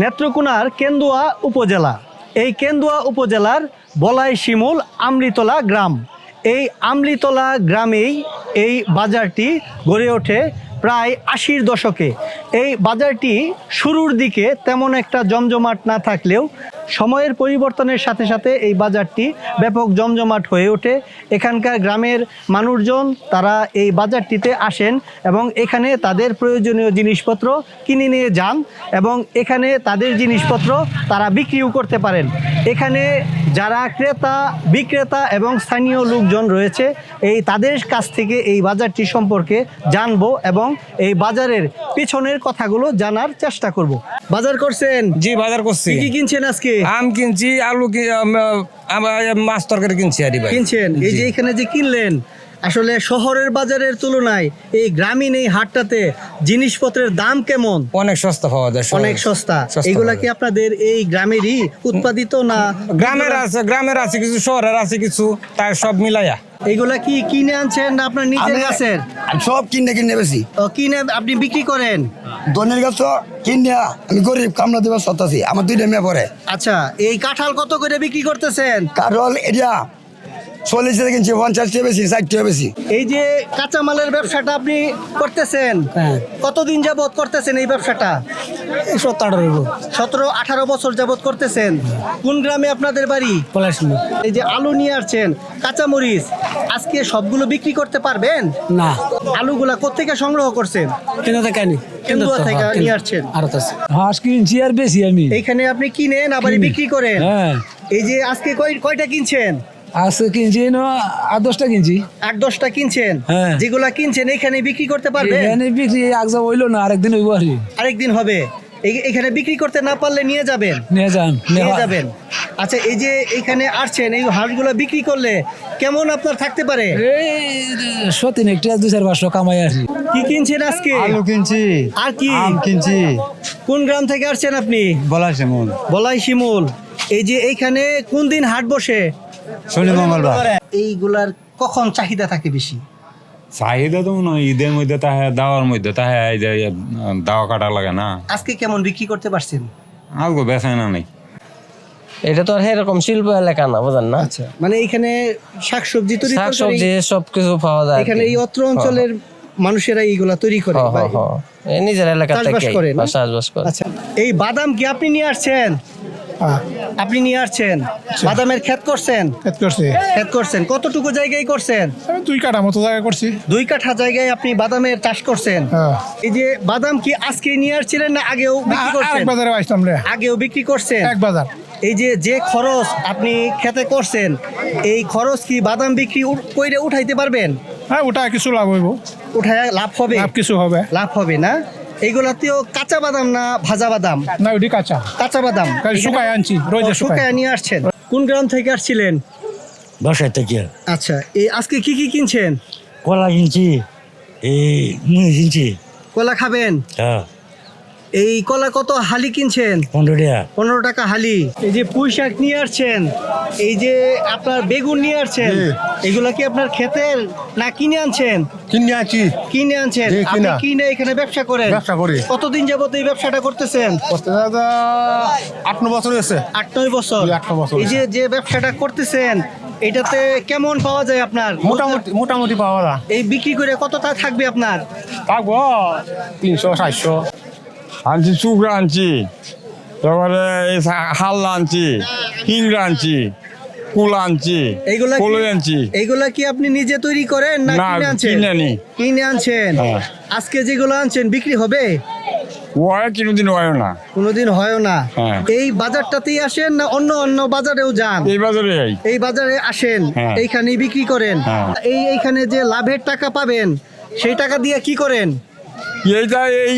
নেত্রকোনার কেন্দুয়া উপজেলা। এই কেন্দুয়া উপজেলার বলাই শিমুল আমলিতলা গ্রাম। এই আমলিতলা গ্রামেই এই বাজারটি গড়ে ওঠে প্রায় আশির দশকে। এই বাজারটি শুরুর দিকে তেমন একটা জমজমাট না থাকলেও সময়ের পরিবর্তনের সাথে সাথে এই বাজারটি ব্যাপক জমজমাট হয়ে ওঠে। এখানকার গ্রামের মানুষজন তারা এই বাজারটিতে আসেন এবং এখানে তাদের প্রয়োজনীয় জিনিসপত্র কিনে নিয়ে যান এবং এখানে তাদের জিনিসপত্র তারা বিক্রিও করতে পারেন। এখানে যারা ক্রেতা, বিক্রেতা এবং স্থানীয় লোকজন রয়েছে, এই তাদের কাছ থেকে এই বাজারটি সম্পর্কে জানব এবং এই বাজারের পিছনের কথাগুলো জানার চেষ্টা করব। বাজার করছেন? জি বাজার করছি। কি কিনছেন আজকে? আম কিনছি আলু মাছ তরকারি কিনছি আরে ভাই। কিনছেন? এই যে। এখানে যে কিনলেন আসলে শহরের বাজারের তুলনায় এই গ্রামীণ এই হাটটাতে জিনিসপত্রের দাম কেমন? অনেক সস্তা পাওয়া যায় অনেক সস্তা। সস্তা এগুলা কি আপনাদের এই গ্রামেরই উৎপাদিত না গ্রামের আছে গ্রামের আছে কিছু শহরের আছে কিছু তাই সব মিলাইয়া। এগুলা কি কিনে আনছেন না আপনার নিজের গাছের? সব কিনে কিনে বেশি। ও, কিনে আপনি বিক্রি করেন? দনের গাছ কিনে আমি গরিব কামলা দেবার সত্তাছি আমার দুইটা মেয়ে পরে আচ্ছা এই কাঁঠাল কত করে বিক্রি করতেছেন? কাঁঠাল এটা চল্লিশ টাকা কিনছি পঞ্চাশ টাকা বেশি ষাট টাকা বেশি। এই যে কাঁচামালের ব্যবসাটা আপনি করতেছেন হ্যাঁ। কতদিন যাবত করতেছেন এই ব্যবসাটা? সত্তর সতেরো আঠারো বছর যাবত করতেছেন। কোন গ্রামে আপনাদের বাড়ি? এই যে আলু নিয়ে আসছেন কাঁচামরিচ আজকে সবগুলো বিক্রি করতে পারবেন? না। আলুগুলা কোথেকে সংগ্রহ করছেন? কেন? থেকে আনি কেন্দুয়া থেকে নিয়ে আসছেন। হাঁস কিনছি আর বেশি আমি। এইখানে আপনি কিনেন আবার বিক্রি করেন? হ্যাঁ। এই যে আজকে কয়টা কিনছেন? আজকে কিনছি না আর দশটা কিনছি। আট দশটা কিনছেন? হ্যাঁ। যেগুলা কিনছেন এখানে বিক্রি করতে পারবেন? এখানে বিক্রি আগজা হইল না আরেকদিন হইব আর আরেকদিন হবে। এখানে বিক্রি করতে না পারলে নিয়ে যাবেন? নিয়ে যান নিয়ে যাবেন। আচ্ছা এই যে এখানে আসছেন এই হাঁসগুলো বিক্রি করলে কেমন আপনার থাকতে পারে? সতীন একটা দুই চার পাঁচশো কামাই আসি কি কিনছেন আজকে? আলু কিনছি। আর কি? কিনছি। কোন গ্রাম থেকে আসছেন আপনি? বলা সেমন বলাই শিমুল। এই যে এইখানে কোন দিন হাট বসে? শনি মঙ্গলবার। এইগুলার কখন চাহিদা থাকে বেশি? চাহিদা তো মনে হয় ঈদের মধ্যে তাহে দাওয়ার মধ্যে তাহে এই যে দাওয়া কাটা লাগে না। আজকে কেমন বিক্রি করতে পারছেন? আজকে বেচায় না নাই। এটা তো আর এরকম শিল্প এলাকা না বুঝেন না? আচ্ছা মানে এখানে শাকসবজি তৈরি শাক সবজি সবকিছু পাওয়া যায় এখানে এই অত্র অঞ্চলের মানুষেরা এইগুলা তৈরি করে হ, হ, বা- হ। এই নিজের এলাকা চাষবাস থেকে করে চাষবাস করে আচ্ছা এই বাদাম কি আপনি নিয়ে আসছেন? আপনি নিয়ে আসছেন? বাদামের ক্ষেত করছেন? ক্ষেত করছি। ক্ষেত করছেন। কতটুকু জায়গায় করছেন? আমি দুই কাঠা মতো জায়গা করছি। দুই কাঠা জায়গায় আপনি বাদামের চাষ করছেন। হ্যাঁ। এই যে বাদাম কি আজকে নিয়ে আসছিলেন না আগেও বিক্রি করছেন? বাজারে আসতাম রে। আগেও বিক্রি করছেন? এক বাজার। এই যে যে খরচ আপনি খেতে করছেন এই খরচ কি বাদাম বিক্রি কইরে উঠাইতে পারবেন? হ্যাঁ ওটা কিছু লাভ হইব। উঠায় লাভ হবে? লাভ কিছু হবে। লাভ হবে না? এইগুলাতেও কাঁচা বাদাম না ভাজা বাদাম? না ওটি কাঁচা। কাঁচা বাদাম। কাল শুকায় আনছি শুকায়। নিয়ে আসছেন। কোন গ্রাম থেকে আসছিলেন? বাসায় থেকে। আচ্ছা এই আজকে কি কি কিনছেন? কলা কিনছি এই মুড়ি কিনছি। কলা খাবেন? হ্যাঁ। এই কলা কত? হালি কিনছেন? পনেরো টাকা। পনেরো টাকা হালি। এই যে পুঁই শাক নিয়ে আসছেন এই যে আপনার বেগুন নিয়ে আসছেন এগুলা কি আপনার ক্ষেতের না কিনে আনছেন? কিনে আনছি। কিনে আনছেন। আপনি কিনে এখানে ব্যবসা করেন? ব্যবসা করি। কতদিন যাবত এই ব্যবসাটা করতেছেন? আট ন বছর হয়েছে। আট নয় বছর। আট নয় বছর এই যে যে ব্যবসাটা করতেছেন এটাতে কেমন পাওয়া যায় আপনার? মোটামুটি মোটামুটি পাওয়া যায়। এই বিক্রি করে কতটা থাকবে আপনার? থাকব তিনশো চারশো। আনছি চুকরা আনছি। তারপরে হাল্লা আনছি হিংড়া আনছি কুলা আনছি এইগুলা আনছি। এইগুলা কি আপনি নিজে তৈরি করেন না কিনে আনছেন? কিনে আনি। কিনে আনছেন? হ্যাঁ। আজকে যেগুলো আনছেন বিক্রি হবে? কোনোদিন হয় না। কোনোদিন হয় না। হ্যাঁ। এই বাজারটাতেই আসেন না অন্য অন্য বাজারেও যান? এই বাজারে এই বাজারে আসেন হ্যাঁ। এইখানে বিক্রি করেন। এই এইখানে যে লাভের টাকা পাবেন সেই টাকা দিয়ে কি করেন? এইটা এই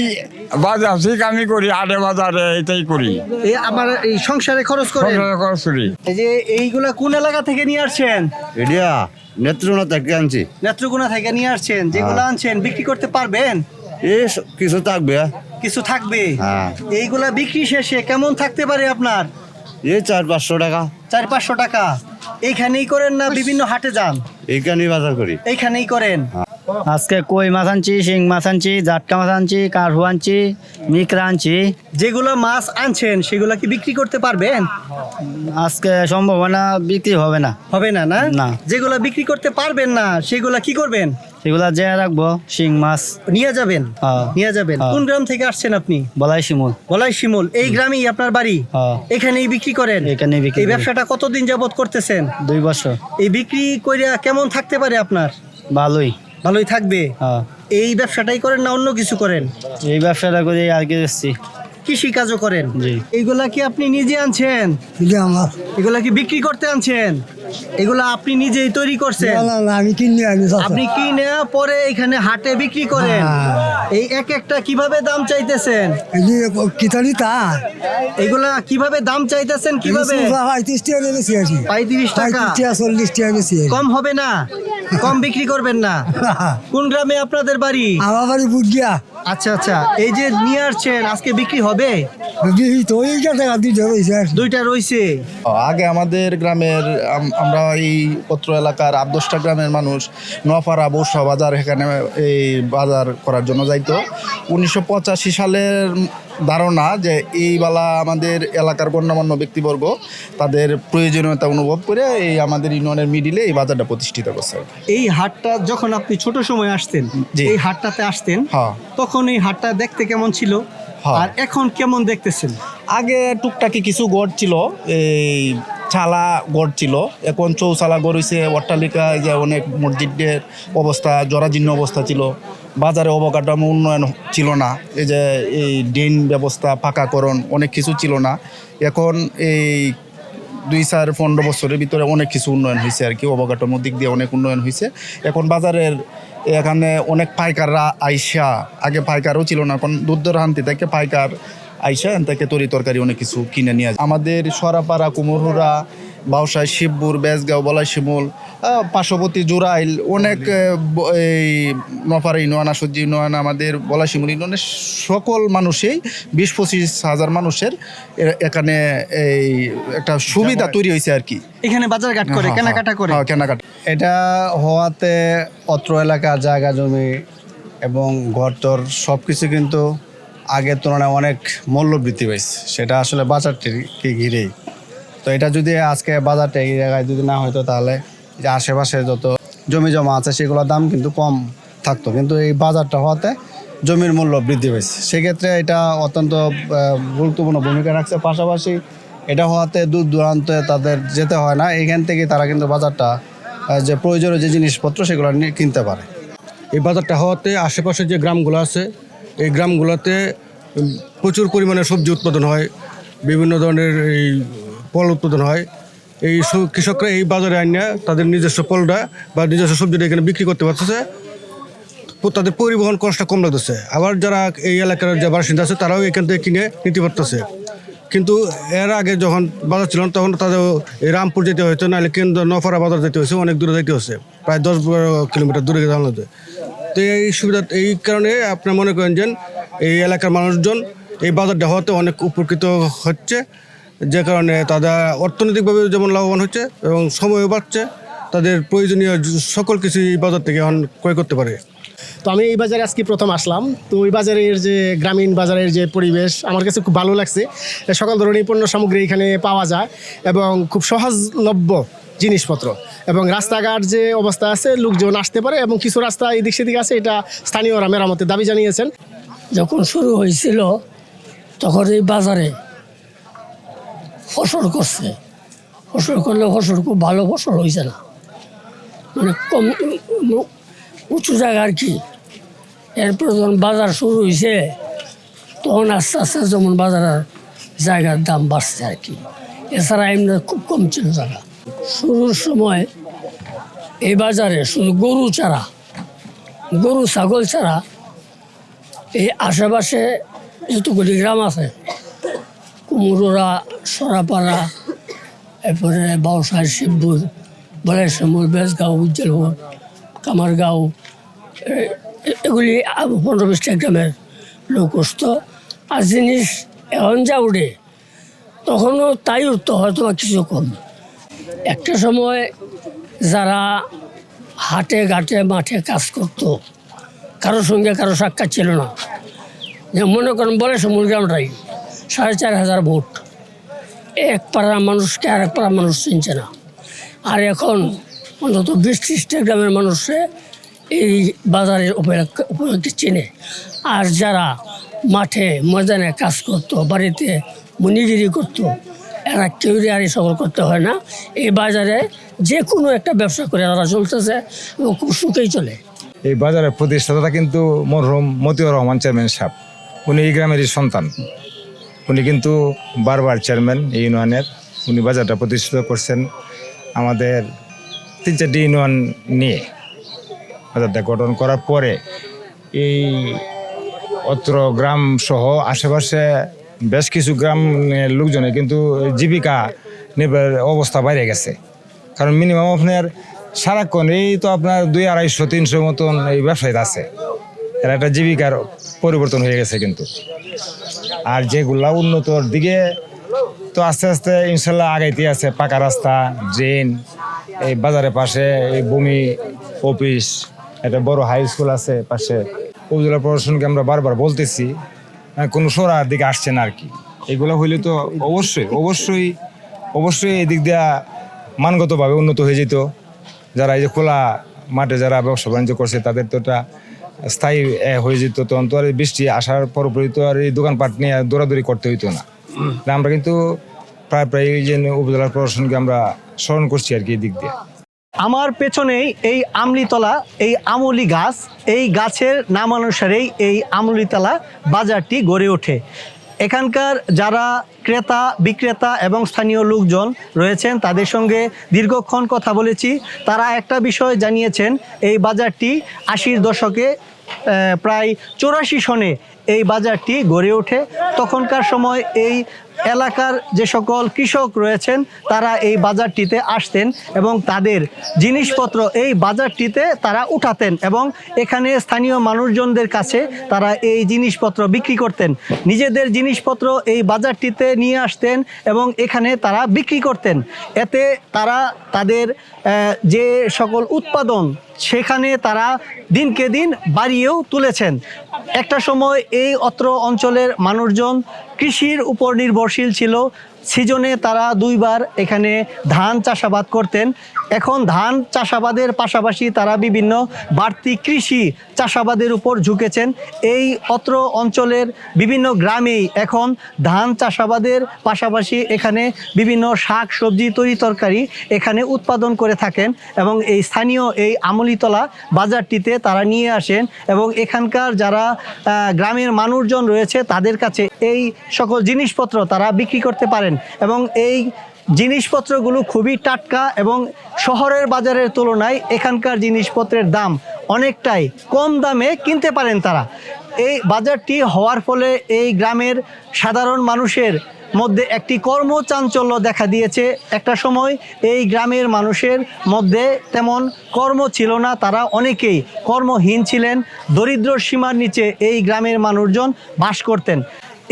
বাজার ঠিক আমি করি আড়ে বাজারে এটাই করি। এই আমার এই সংসারে খরচ করেন? সংসারে খরচ করি। এই যে এইগুলা কোন এলাকা থেকে নিয়ে আসছেন? এডিয়া নেত্রকোনা থেকে আনছি। নেত্রকোনা থেকে নিয়ে আসছেন যেগুলো আনছেন বিক্রি করতে পারবেন? স- কিছু থাকবে। কিছু থাকবে? হ্যাঁ। এইগুলা বিক্রি শেষে কেমন থাকতে পারে আপনার? এই চার পাঁচশো টাকা। চার পাঁচশো টাকা। এইখানেই করেন না বিভিন্ন হাটে যান? এইখানেই বাজার করি। এইখানেই করেন? আজকে কই মাছ আনছি শিং মাছ আনছি জাটকা মাছ আনছি কাঠু আনছি মিকরা আনছি। যেগুলো মাছ আনছেন সেগুলো কি বিক্রি করতে পারবেন? আজকে সম্ভাবনা বিক্রি হবে না। হবে না না? না। যেগুলো বিক্রি করতে পারবেন না সেগুলা কি করবেন? সেগুলা যে রাখব শিং মাছ। নিয়ে যাবেন? হ্যাঁ। নিয়ে যাবেন। হ্যাঁ। কোন গ্রাম থেকে আসছেন আপনি? বলাই শিমুল। বলাই শিমুল। এই গ্রামেই আপনার বাড়ি? হ্যাঁ। এখানেই বিক্রি করেন? এখানে বিক্রি এই ব্যবসাটা কতদিন যাবত করতেছেন? দুই বছর। এই বিক্রি কইরা কেমন থাকতে পারে আপনার? ভালোই। ভালোই থাকবে? হ্যাঁ। এই ব্যবসাটাই করেন না অন্য কিছু করেন? এই ব্যবসাটা করে কি এসছি কৃষি কাজও করেন? এইগুলা কি আপনি নিজে আনছেন? আমার। এগুলা কি বিক্রি করতে আনছেন? এগুলা আপনি নিজেই তৈরি করছেন? না না আমি কিনে আনি আপনি কিনে পরে এখানে হাটে বিক্রি করেন। এই এক একটা কীভাবে দাম চাইতেছেন? কিতালি তা এগুলা কীভাবে দাম চাইতেছেন কীভাবে? পঁয়ত্রিশ টাকা বেশি আছি। পঁয়ত্রিশ টাকা। চল্লিশ টাকা বেশি কম হবে না? কম বিক্রি করবেন না। কোন গ্রামে আপনাদের বাড়ি? আমার বাড়ি বুঝিয়া আচ্ছা আচ্ছা। এই যে নিয়ে আসছেন আজকে বিক্রি হবে? রয়েছে। দুইটা রইছে আগে আমাদের গ্রামের আমরা এই পত্র এলাকার আট দশটা গ্রামের মানুষ নোয়াপাড়া বৌসা বাজার এখানে এই বাজার করার জন্য যাইতো। উনিশশো পঁচাশি সালের ধারণা যে এই বেলা আমাদের এলাকার গণ্যমান্য ব্যক্তিবর্গ তাদের প্রয়োজনীয়তা অনুভব করে এই আমাদের ইউনিয়নের মিডিলে এই বাজারটা প্রতিষ্ঠিত করছে এই হাটটা যখন আপনি ছোট সময় আসতেন। এই হাটটাতে আসতেন। তখন এই হাটটা দেখতে কেমন ছিল। আর এখন কেমন দেখতেছেন আগে টুকটাকি কিছু গড় ছিল এই ছালা গড় ছিল এখন চৌচালা গড় হয়েছে অট্টালিকা যে অনেক মসজিদের অবস্থা জরাজীর্ণ অবস্থা ছিল বাজারে অবকাঠামো উন্নয়ন ছিল না, এই যে এই ড্রেন ব্যবস্থা, পাকাকরণ অনেক কিছু ছিল না। এখন এই দুই চার পনেরো বছরের ভিতরে অনেক কিছু উন্নয়ন হয়েছে আর কি, অবকাঠামোর দিক দিয়ে অনেক উন্নয়ন হয়েছে। এখন বাজারের এখানে অনেক পাইকাররা আইসা, আগে পাইকারও ছিল না, এখন দূর দূরান্তি থেকে পাইকার আইসা থেকে তরি তরকারি অনেক কিছু কিনে নিয়ে আমাদের সরাপাড়া কুমোরহুরা বাউসাই শিবপুর বেজগাঁও বলাই শিমুল পার্শ্ববর্তী জোরাইল অনেক এই নপাড়া ইউনিয়ন আসজ্জি ইউনিয়ন আমাদের বলাই শিমুল ইউনিয়নের সকল মানুষই বিশ পঁচিশ হাজার মানুষের এখানে এই একটা সুবিধা তৈরি হয়েছে আর কি। এখানে বাজার ঘাট করে হ্যাঁ, কেনাকাটা করে। হ্যাঁ, কেনাকাটা। এটা হওয়াতে অত্র এলাকা জায়গা জমি এবং ঘর ঘরটর সব কিছু কিন্তু আগের তুলনায় অনেক মূল্য বৃদ্ধি পাইছে। সেটা আসলে বাজারটিকে ঘিরেই। তো এটা যদি আজকে বাজারটা এই জায়গায় যদি না হয়তো তাহলে যে আশেপাশে যত জমি জমা আছে সেগুলোর দাম কিন্তু কম থাকতো। কিন্তু এই বাজারটা হওয়াতে জমির মূল্য বৃদ্ধি পেয়েছে। সেক্ষেত্রে এটা অত্যন্ত গুরুত্বপূর্ণ ভূমিকা রাখছে। পাশাপাশি এটা হওয়াতে দূর দূরান্তে তাদের যেতে হয় না। এখান থেকে তারা কিন্তু বাজারটা যে প্রয়োজনীয় যে জিনিসপত্র সেগুলো নিয়ে কিনতে পারে। এই বাজারটা হওয়াতে আশেপাশে যে গ্রামগুলো আছে, এই গ্রামগুলোতে প্রচুর পরিমাণে সবজি উৎপাদন হয়। বিভিন্ন ধরনের এই ফল উৎপাদন হয়। এই কৃষকরা এই বাজারে আনিয়া তাদের নিজস্ব ফলটা বা নিজস্ব সবজিটা এখানে বিক্রি করতে পারতেছে। তাদের পরিবহন কষ্টটা কম লাগতেছে। আবার যারা এই এলাকার যে বাসিন্দা আছে, তারাও এখান থেকে কিনে নিতে পারতেছে। কিন্তু এর আগে যখন বাজার ছিল তখন তাদের এই রামপুর যেতে হতো নাহলে কেন্দ্র নফারা বাজার যেতে হয়েছে অনেক দূরে যেতে হচ্ছে প্রায় দশ বারো কিলোমিটার দূরে জানাতে তো এই সুবিধা, এই কারণে আপনি মনে করেন যে, এই এলাকার মানুষজন এই বাজারটা হওয়াতে অনেক উপকৃত হচ্ছে। যে কারণে তারা অর্থনৈতিকভাবে যেমন লাভবান হচ্ছে এবং সময়ও বাড়ছে তাদের প্রয়োজনীয় সকল কিছু এই বাজার থেকে এখন ক্রয় করতে পারে। তো আমি এই বাজারে আজকে প্রথম আসলাম। তো ওই বাজারের যে গ্রামীণ বাজারের যে পরিবেশ আমার কাছে খুব ভালো লাগছে। সকল ধরনের পণ্য সামগ্রী এখানে পাওয়া যায় এবং খুব সহজলভ্য জিনিসপত্র এবং রাস্তাঘাট যে অবস্থা আছে লোকজন আসতে পারে এবং কিছু রাস্তা এদিক সেদিক আছে এটা স্থানীয়রা মেরামতের দাবি জানিয়েছেন। যখন শুরু হয়েছিল তখন এই বাজারে ফসল করছে। ফসল করলে ফসল খুব ভালো ফসল হয়েছে না। মানে কম উঁচু জায়গা আর কি। এরপর যখন বাজার শুরু হয়েছে তখন আস্তে আস্তে যেমন বাজারের জায়গার দাম বাড়ছে আর কি। এছাড়া এমনি খুব কম ছিল জায়গা। শুরুর সময় এই বাজারে শুধু গরু ছাড়া গরু, ছাগল ছাড়া এই আশেপাশে যতগুলি গ্রাম আছে কুমুরোরা সরাপাড়া, এরপরে বাউসার শিবপুর বলেশ্বর বেসগাঁও উজ্জ্বলপুর, কামারগাঁও এগুলি পনেরো বিশটা গ্রামের লোক উঠত আর জিনিস এখন যা উঠে, তখনও তাই উঠতো, হয়তো বা কিছু কম। একটা সময় যারা হাটে, ঘাটে, মাঠে কাজ করতো, কারোর সঙ্গে কারও সাক্ষাৎ ছিল না। যে মনে করেন বলে সমুদ্র গ্রামটাই। সাড়ে চার হাজার ভোট। এক পাড়ার মানুষকে আর এক পাড়ার মানুষ চিনছে না। আর এখন অন্তত বিশ ত্রিশটা গ্রামের মানুষে এই বাজারের উপলক্ষে চিনে। আর যারা মাঠে, ময়দানে কাজ করতো, বাড়িতে মনিগিরি করতো, এরা কেউ আর এই সকল করতে হয় না। এই বাজারে যে কোনো একটা ব্যবসা করে তারা চলতেছে এবং খুব সুখেই চলে। এই বাজারের প্রতিষ্ঠাতা কিন্তু মরহুম মতিউর রহমান চেয়ারম্যান সাহেব। উনি এই গ্রামেরই সন্তান। উনি কিন্তু বারবার চেয়ারম্যান এই ইউনিয়নের। উনি বাজারটা প্রতিষ্ঠিত করছেন আমাদের তিন চারটি ইউনিয়ন নিয়ে। বাজারটা গঠন করার পরে এই অত্র গ্রাম সহ আশেপাশে বেশ কিছু গ্রামের লোকজনে কিন্তু জীবিকা নির্বাহের অবস্থা বাইরে গেছে। কারণ মিনিমাম আপনার সারাক্ষণ এই তো আপনার দুই আড়াইশো, তিনশো মতন এই ব্যবসায়ীরা আছে। এর একটা জীবিকার পরিবর্তন হয়ে গেছে কিন্তু। আর যেগুলা উন্নতর দিকে তো আস্তে আস্তে ইনশাল্লাহ আগাইতে আছে, পাকা রাস্তা ড্রেন এই বাজারের পাশে এই ভূমি অফিস একটা বড় হাই স্কুল আছে পাশে। উপজেলা প্রশাসনকে আমরা বারবার বলতেছি কোনো সরার দিকে আসছে না আর কি। এগুলো হইলে তো অবশ্যই অবশ্যই অবশ্যই এদিক দিয়া মানগতভাবে উন্নত হয়ে যেত। যারা এই যে খোলা মাঠে যারা ব্যবসা বাণিজ্য করছে, তাদের তো এটা স্থায়ী হয়ে যেত। তখন তো আর বৃষ্টি আসার পরপরই তো আর এই দোকানপাট নিয়ে দৌড়াদৌড়ি করতে হইতো না। আমরা কিন্তু প্রায় প্রায় এই যে উপজেলা প্রশাসনকে আমরা স্মরণ করছি আর কি এই দিক দিয়ে। আমার পেছনেই এই আমলিতলা, এই আমলি গাছ, এই গাছের নামানুসারেই এই আমলিতলা বাজারটি গড়ে ওঠে। এখানকার যারা ক্রেতা, বিক্রেতা এবং স্থানীয় লোকজন রয়েছেন, তাদের সঙ্গে দীর্ঘক্ষণ কথা বলেছি। তারা একটা বিষয় জানিয়েছেন, এই বাজারটি আশির দশকে প্রায় চৌরাশি সনে এই বাজারটি গড়ে ওঠে। তখনকার সময় এই এলাকার যে সকল কৃষক রয়েছেন, তারা এই বাজারটিতে আসতেন এবং তাদের জিনিসপত্র এই বাজারটিতে তারা উঠাতেন এবং এখানে স্থানীয় মানুষজনদের কাছে তারা এই জিনিসপত্র বিক্রি করতেন। নিজেদের জিনিসপত্র এই বাজারটিতে নিয়ে আসতেন এবং এখানে তারা বিক্রি করতেন। এতে তারা তাদের যে সকল উৎপাদন সেখানে তারা দিনকে দিন বাড়িয়েও তুলেছেন। একটা সময় এই অত্র অঞ্চলের মানুষজন কৃষির উপর নির্ভরশীল ছিল। সিজনে তারা দুইবার এখানে ধান চাষাবাদ করতেন। এখন ধান চাষাবাদের পাশাপাশি তারা বিভিন্ন বাড়তি কৃষি চাষাবাদের উপর ঝুঁকেছেন। এই অত্র অঞ্চলের বিভিন্ন গ্রামেই এখন ধান চাষাবাদের পাশাপাশি এখানে বিভিন্ন শাক, সবজি, তরি তরকারি এখানে উৎপাদন করে থাকেন এবং এই স্থানীয় এই আমলিতলা বাজারটিতে তারা নিয়ে আসেন এবং এখানকার যারা গ্রামের মানুষজন রয়েছে তাদের কাছে এই সকল জিনিসপত্র তারা বিক্রি করতে পারেন এবং এই জিনিসপত্রগুলো খুবই টাটকা এবং শহরের বাজারের তুলনায় এখানকার জিনিসপত্রের দাম অনেকটাই কম দামে কিনতে পারেন তারা। এই বাজারটি হওয়ার ফলে এই গ্রামের সাধারণ মানুষের মধ্যে একটি কর্মচাঞ্চল্য দেখা দিয়েছে। একটা সময় এই গ্রামের মানুষের মধ্যে তেমন কর্ম ছিল না, তারা অনেকেই কর্মহীন ছিলেন, দরিদ্র সীমার নিচে এই গ্রামের মানুষজন বাস করতেন।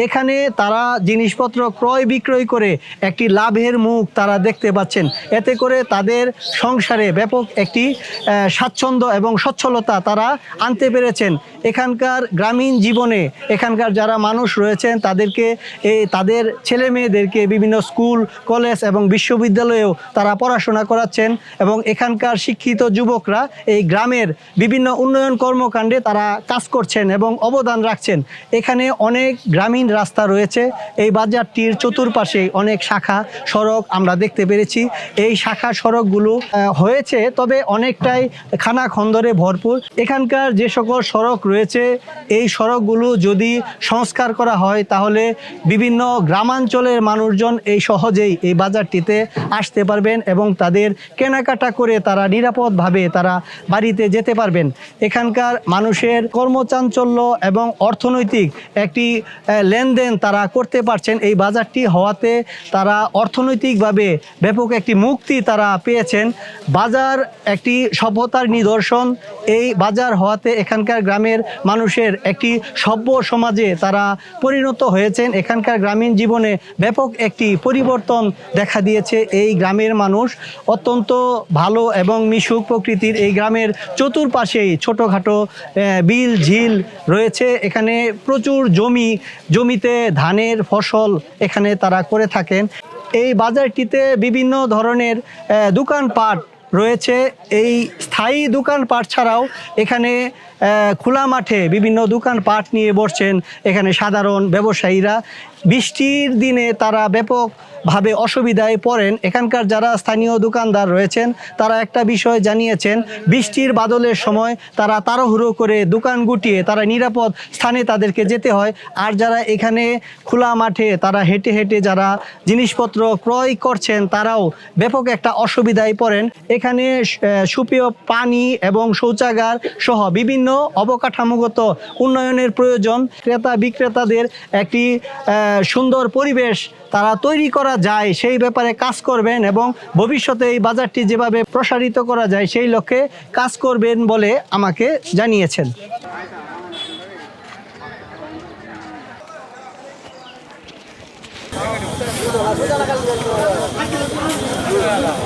এখানে তারা জিনিসপত্র ক্রয় বিক্রয় করে একটি লাভের মুখ তারা দেখতে পাচ্ছেন। এতে করে তাদের সংসারে ব্যাপক একটি স্বাচ্ছন্দ্য এবং সচ্ছলতা তারা আনতে পেরেছেন। এখানকার গ্রামীণ জীবনে এখানকার যারা মানুষ রয়েছেন, তাদেরকে এই তাদের ছেলে মেয়েদেরকে বিভিন্ন স্কুল, কলেজ এবং বিশ্ববিদ্যালয়েও তারা পড়াশোনা করাচ্ছেন এবং এখানকার শিক্ষিত যুবকরা এই গ্রামের বিভিন্ন উন্নয়ন কর্মকাণ্ডে তারা কাজ করছেন এবং অবদান রাখছেন। এখানে অনেক গ্রামীণ গ্রামীণ রাস্তা রয়েছে। এই বাজারটির চতুর্পাশে অনেক শাখা, সড়ক আমরা দেখতে পেরেছি। এই শাখা, সড়কগুলো হয়েছে, তবে অনেকটাই খানা খন্দরে ভরপুর। এখানকার যে সকল সড়ক রয়েছে, এই সড়কগুলো যদি সংস্কার করা হয়, তাহলে বিভিন্ন গ্রামাঞ্চলের মানুষজন এই সহজেই এই বাজারটিতে আসতে পারবেন এবং তাদের কেনাকাটা করে তারা নিরাপদভাবে তারা বাড়িতে যেতে পারবেন। এখানকার মানুষের কর্মচাঞ্চল্য এবং অর্থনৈতিক একটি লেনদেন তারা করতে পারছেন, এই বাজারটি হওয়াতে তারা অর্থনৈতিকভাবে ব্যাপক একটি মুক্তি তারা পেয়েছেন। বাজার একটি সভ্যতার নিদর্শন, এই বাজার হওয়াতে এখানকার গ্রামের মানুষের একটি সভ্য সমাজে তারা পরিণত হয়েছেন। এখানকার গ্রামীণ জীবনে ব্যাপক একটি পরিবর্তন দেখা দিয়েছে এই গ্রামের মানুষ। অত্যন্ত ভালো এবং মিশুক প্রকৃতির এই গ্রামের চতুর্পাশেই ছোটোখাটো বিল, ঝিল রয়েছে। এখানে প্রচুর জমি জমি জমিতে ধানের ফসল এখানে তারা করে থাকেন। এই বাজারটিতে বিভিন্ন ধরনের দোকানপাট রয়েছে। এই স্থায়ী দোকানপাট ছাড়াও এখানে খোলা মাঠে বিভিন্ন দোকানপাট নিয়ে বসছেন এখানে সাধারণ ব্যবসায়ীরা। বৃষ্টির দিনে তারা ব্যাপকভাবে অসুবিধায় পড়েন। এখানকার যারা স্থানীয় দোকানদার রয়েছেন, তারা একটা বিষয় জানিয়েছেন, বৃষ্টির বাদলের সময় তারা তাড়াহুড়ো করে দোকান গুটিয়ে তারা নিরাপদ স্থানে তাদেরকে যেতে হয়। আর যারা এখানে খোলা মাঠে তারা হেঁটে হেঁটে যারা জিনিসপত্র ক্রয় করছেন, তারাও ব্যাপক একটা অসুবিধায় পড়েন। এখানে সুপেয় পানি এবং শৌচাগার সহ বিভিন্ন অবকাঠামোগত উন্নয়নের প্রয়োজন। ক্রেতা বিক্রেতাদের একটি সুন্দর পরিবেশ তারা তৈরি করা যায়, সেই ব্যাপারে কাজ করবেন এবং ভবিষ্যতে এই বাজারটি যেভাবে প্রসারিত করা যায়, সেই লক্ষ্যে কাজ করবেন বলে আমাকে জানিয়েছেন ¡Vamos!